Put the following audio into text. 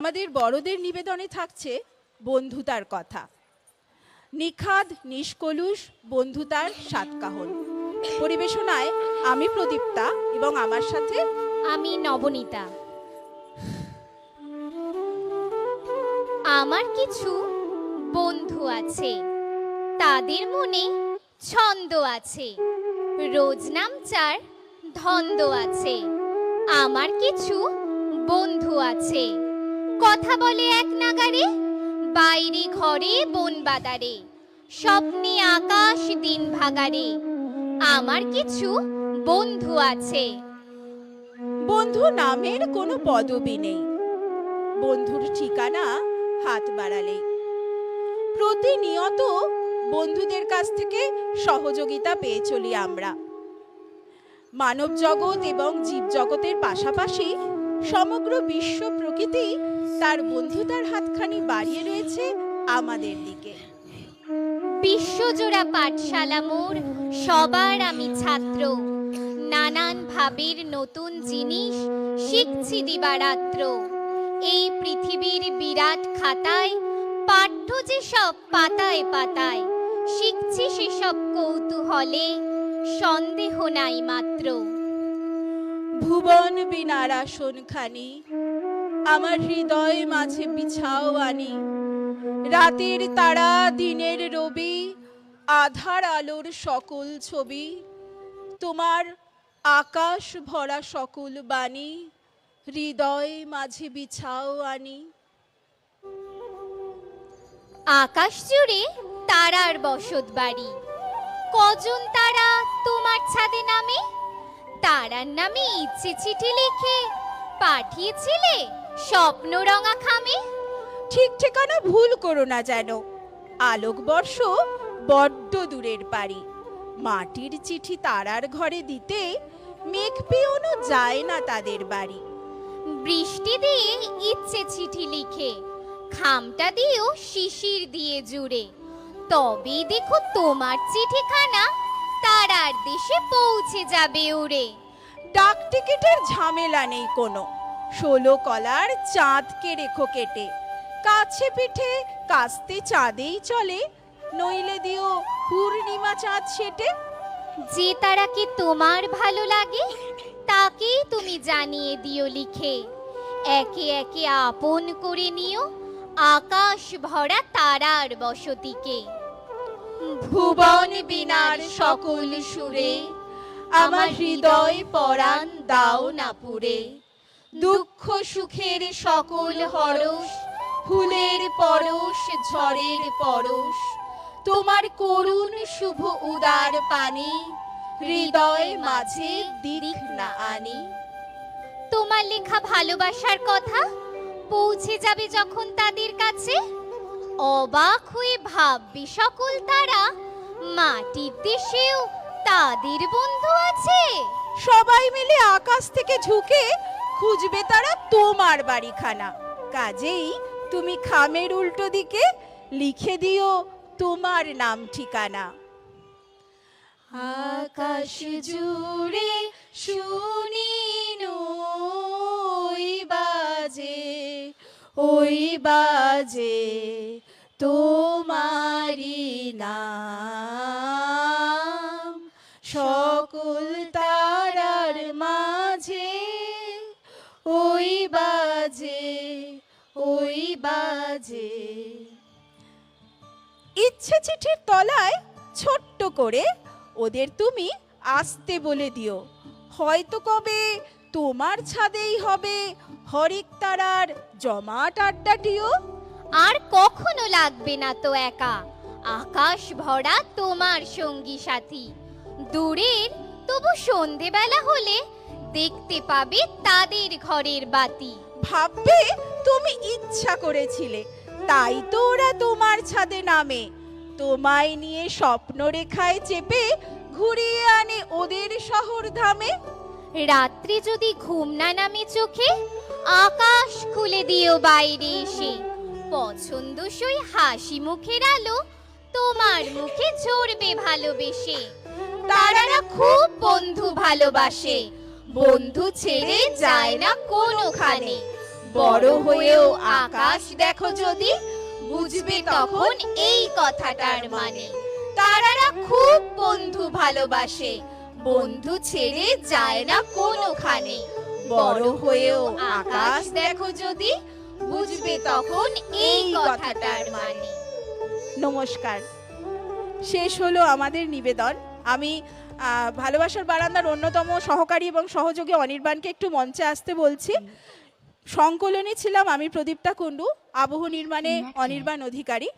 আমাদের বড়দের নিবেদনে থাকছে বন্ধুতার কথা। নিখাদ, নিষ্কলুষ, বন্ধুতার সাতকাহন। পরিবেশনায় আমি প্রদীপ্তা এবং আমার সাথে আমি নবনীতা। আমার কিছু বন্ধু আছে। তাদের মনে ছন্দ আছে। রোজ নামচার ধন্দ আছে। আমার কিছু বন্ধু আছে। কথা বলে এক নাগারে? বাইরে ঘরে বন বাদারে, স্বপ্নে আকাশ দিন ভাগারে। আমার কিছু বন্ধু আছে। বন্ধু নামের কোনো পদবি নেই। বন্ধুর ঠিকানা হাত বাড়ালে। প্রতিনিয়ত বন্ধুদের কাছ থেকে সহযোগিতা পেয়ে চলি আমরা। মানব জগৎ এবং জীব জগতের পাশাপাশি সমগ্র বিশ্ব প্রকৃতি তার বন্ধুতার হাতখানি বাড়িয়ে রয়েছে আমাদের দিকে। বিশ্বজোড়া পাঠশালা মোর সবার আমি ছাত্র। নানান ভাবের নতুন জিনিস শিখছি দিবারাত্র। এই পৃথিবীর বিরাট খাতায় পাঠ্য যে সব পাতায় পাতায় শিখছি সেসব কৌতূহলে সন্দেহ নাই মাত্র। ভুবন বিনার আসনখানি আমার হৃদয় মাঝে বিছাও আনি। রাতের তারা, দিনের রবি, আধার আলোর সকল ছবি, তোমার আকাশ ভরা সকল বাণী, হৃদয় মাঝে বিছাও আনি। আকাশ জুড়ে তারার বসত বাড়ি। কজন তারা তোমার ছাদে নামে? তারার নামে ইচ্ছে চিঠি লিখে পাঠিয়েছিলে? স্বপ্ন রঙা খামে? ঠিক ঠিকানা ভুল করো না যেন। আলোকবর্ষ বড্ড দূরের পারি মাটির চিঠি তারার ঘরে দিতে মেঘ পেয়নো যায় না তাদের বাড়ি। বৃষ্টি দিয়ে ইচ্ছে চিঠি লিখে খামটা দিয়েও শিশির দিয়ে জুড়ে। তবেই দেখো তোমার চিঠিখানা তারার দেশে পৌঁছে যাবে উড়ে। ডাক টিকিটের ঝামেলা নেই কোনো। ষোলো কলার চাঁদকে রেখো কেটে। কাছে পিঠে কাস্তে চাঁদেই চলে নইলে দিও পূর্ণিমা চাঁদ সেটে যে তারাকে তোমার ভালো লাগে তাকেই তুমি জানিয়ে দিও লিখে। একে একে আপন করে নিও আকাশ ভরা তারার বসতিকে। ভুবন বিনার সকল সুরে আমার হৃদয় পরাণ দাও না পুরে। দুঃখ সুখের সকল হরস ফুলের পরশ ঝড়ের পরশ। তোমার করুণ শুভ উদার পানি হৃদয় মাঝে দিক না আনি। তোমার লেখা ভালোবাসার কথা পৌঁছে যাবে যখন তাদের কাছে? অবাক হয়ে ভাববে সকল তারা মাটির দেশেও তাদের বন্ধু আছে। সবাই মিলে আকাশ থেকে ঝুঁকে খুঁজবে তারা তোমার বাড়িখানা। কাজেই তুমি খামের উল্টো দিকে লিখে দিও তোমার নাম ঠিকানা। আকাশ জুড়ে শুনি ওই বাজে ওই বাজে তোমারি নাম। সকল বাজে ইচ্ছে চিঠির তলায় ছোট্ট করে ওদের তুমি আসতে বলে দিও। হয়তো কবে তোমার ছাদেই হবে হরিক তারার জমাট আড্ডাটিও। আর কখনো লাগবে না তো একা। আকাশ ভরা তোমার সঙ্গী সাথী। দূরের তবু সন্ধেবেলা হলে দেখতে পাবে তাদের ঘরের বাতি। ভাববে তুমি ইচ্ছা করেছিলে। তাই তো ওরা তোমার ছাদে নামে। তোমায় নিয়ে স্বপ্ন রেখায় চেপে ঘুরিয়ে আনে ওদের শহর ধামে। রাত্রে যদি ঘুম না নামে চোখে, আকাশ খুলে দিও বাইরে এসে। পছন্দসই হাসি মুখের আলো তোমার মুখে ঝরবে ভালোবেসে। তারারা খুব বন্ধু ভালোবাসে। বন্ধু ছেড়ে যায় না কোনোখানে। বড় হয়েও আকাশ দেখো যদি, বুঝবে তখন এই কথাটার মানে। তারারা খুব বন্ধু ভালোবাসে, বন্ধু ছেড়ে যায় না কোনোখানে। বড় হয়েও আকাশ দেখো যদি, বুঝবে তখন এই কথাটার মানে। নমস্কার। শেষ হলো আমাদের নিবেদন। আমি ভালোবাসার বারান্দার অন্যতম সহকারী এবং সহযোগী অনির্বাণকে একটু মঞ্চে আসতে বলছি। সংকলনে ছিলাম আমি প্রদীপ্তা কুণ্ডু আবহ নির্মাণে অনির্বাণ অধিকারী।